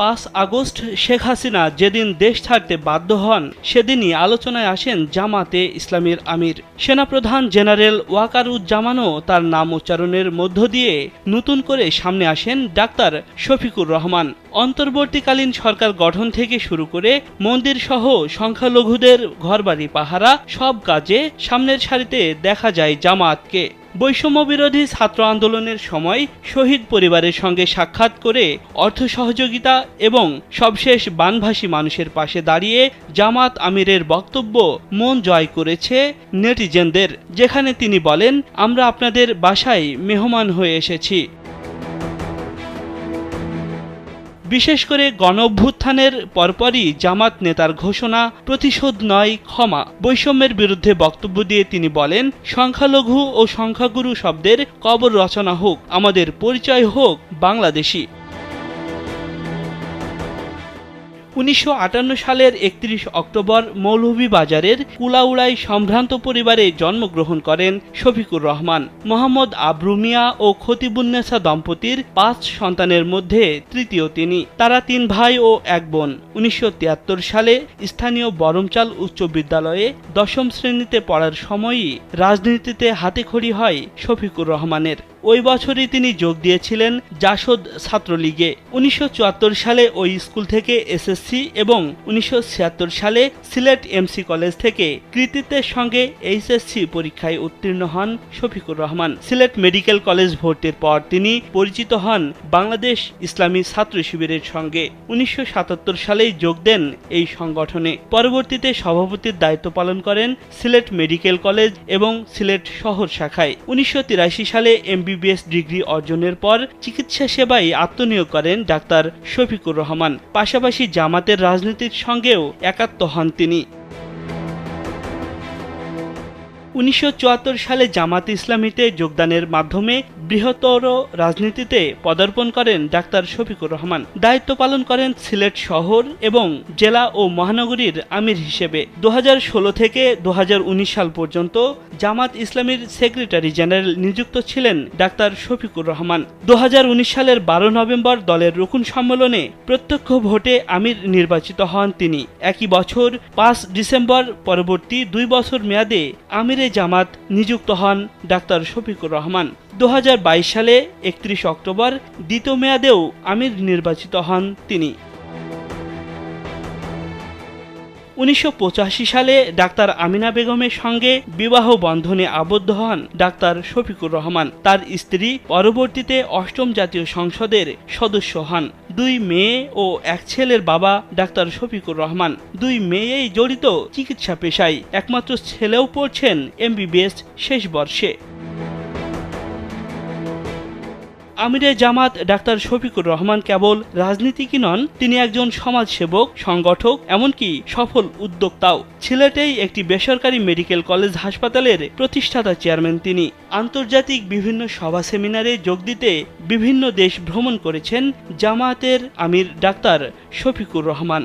পাঁচ আগস্ট শেখ হাসিনা যেদিন দেশ ছাড়তে বাধ্য হন, সেদিনই আলোচনায় আসেন জামাতে ইসলামীর আমির। সেনাপ্রধান জেনারেল ওয়াকারুজ্জামানও তার নাম উচ্চারণের মধ্য দিয়ে নতুন করে সামনে আসেন ডাক্তার শফিকুর রহমান। অন্তর্বর্তীকালীন সরকার গঠন থেকে শুরু করে মন্দির সহ সংখ্যালঘুদের ঘরবাড়ি, পাহারা, সব কাজে সামনের সারিতে দেখা যায় জামাতকে বৈষম্য বিরোধী ছাত্র আন্দোলনের সময় শহীদ পরিবারের সঙ্গে সাক্ষাৎ করে অর্থ সহযোগিতা এবং সবশেষ বানভাসী মানুষের পাশে দাঁড়িয়ে জামাত আমিরের বক্তব্য মন জয় করেছে নেটিজেনদের, যেখানে তিনি বলেন, আমরা আপনাদের বাসায় মেহমান হয়ে এসেছি। বিশেষ করে গণ অভ্যুত্থানের পরপরই জামাত নেতার ঘোষণা, প্রতিশোধ নয়, ক্ষমা। বৈষম্যের বিরুদ্ধে বক্তব্য দিয়ে তিনি বলেন, সংখ্যালঘু ও সংখ্যাগুরু শব্দের কবর রচনা হোক, আমাদের পরিচয় হোক বাংলাদেশি উনিশশো আটান্ন সালের একত্রিশ অক্টোবর মৌলভীবাজারের কুলাউড়ায় সম্ভ্রান্ত পরিবারে জন্মগ্রহণ করেন শফিকুর রহমান। মোহাম্মদ আবরু মিয়া ও খতিবুন্নেসা দম্পতির পাঁচ সন্তানের মধ্যে তৃতীয় তিনি। তারা তিন ভাই ও এক বোন। উনিশশো তিয়াত্তর সালে স্থানীয় বরমচাল উচ্চ বিদ্যালয়ে দশম শ্রেণীতে পড়ার সময়ই রাজনীতিতে হাতেখড়ি হয় শফিকুর রহমানের। ওই বছরই তিনি যোগ দিয়েছিলেন জাসদ ছাত্রলীগে। উনিশশো চুয়াত্তর সালে ওই স্কুল থেকে এসএসসি এবং উনিশশো ছিয়াত্তর সালে সিলেট এমসি কলেজ থেকে কৃতিত্বের সঙ্গে এইচএসসি পরীক্ষায় উত্তীর্ণ হন শফিকুর রহমান। সিলেট মেডিকেল কলেজ ভর্তির পর তিনি পরিচিত হন বাংলাদেশ ইসলামী ছাত্র শিবিরের সঙ্গে। উনিশশো সাতাত্তর সালেই যোগ দেন এই সংগঠনে। পরবর্তীতে সভাপতির দায়িত্ব পালন করেন সিলেট মেডিকেল কলেজ এবং সিলেট শহর শাখায়। উনিশশো তিরাশি সালে এমবি এমবিবিএস ডিগ্রি অর্জনের পর চিকিৎসা সেবায় আত্মনিয়োগ করেন ডাক্তার শফিকুর রহমান। পাশাপাশি জামাতের রাজনীতির সঙ্গেও একাত্ম হন তিনি। উনিশশো চুয়াত্তর সালে জামাত ইসলামীতে যোগদানের মাধ্যমে বৃহত্তর রাজনীতিতে পদার্পণ করেন ডাক্তার শফিকুর রহমান। দায়িত্ব পালন করেন সিলেট শহর এবং জেলা ও মহানগরীর আমির হিসেবে। দু হাজার ষোলো থেকে দু হাজার উনিশ সাল পর্যন্ত জামাত ইসলামীর সেক্রেটারি জেনারেল নিযুক্ত ছিলেন ডাক্তার শফিকুর রহমান। দু হাজার উনিশ সালের বারো নভেম্বর দলের রুকুন সম্মেলনে প্রত্যক্ষ ভোটে আমির নির্বাচিত হন তিনি। একই বছর পাঁচ ডিসেম্বর পরবর্তী দুই বছর মেয়াদে আমিরে জামাত নিযুক্ত হন ডাক্তার শফিকুর রহমান। দু হাজার বাইশ সালে একত্রিশ অক্টোবর দ্বিতীয় মেয়াদেও আমির নির্বাচিত হন তিনি। উনিশশো পঁচাশি সালে ডাক্তার আমিনা বেগমের সঙ্গে বিবাহ বন্ধনে আবদ্ধ হন ডাক্তার শফিকুর রহমান। তার স্ত্রী পরবর্তীতে অষ্টম জাতীয় সংসদের সদস্য হন। দুই মেয়ে ও এক ছেলের বাবা ডাক্তার শফিকুর রহমান। দুই মেয়েই জড়িত চিকিৎসা পেশায়। একমাত্র ছেলেও পড়ছেন এমবিবিএস শেষ বর্ষে। আমিরে জামাত ডাক্তার শফিকুর রহমান কেবল রাজনীতিকই নন, তিনি একজন সমাজসেবক, সংগঠক, এমনকি সফল উদ্যোক্তাও। সিলেটেই একটি বেসরকারি মেডিকেল কলেজ হাসপাতালের প্রতিষ্ঠাতা চেয়ারম্যান তিনি। আন্তর্জাতিক বিভিন্ন সভা সেমিনারে যোগ দিতে বিভিন্ন দেশ ভ্রমণ করেছেন জামায়াতের আমির ডাক্তার শফিকুর রহমান।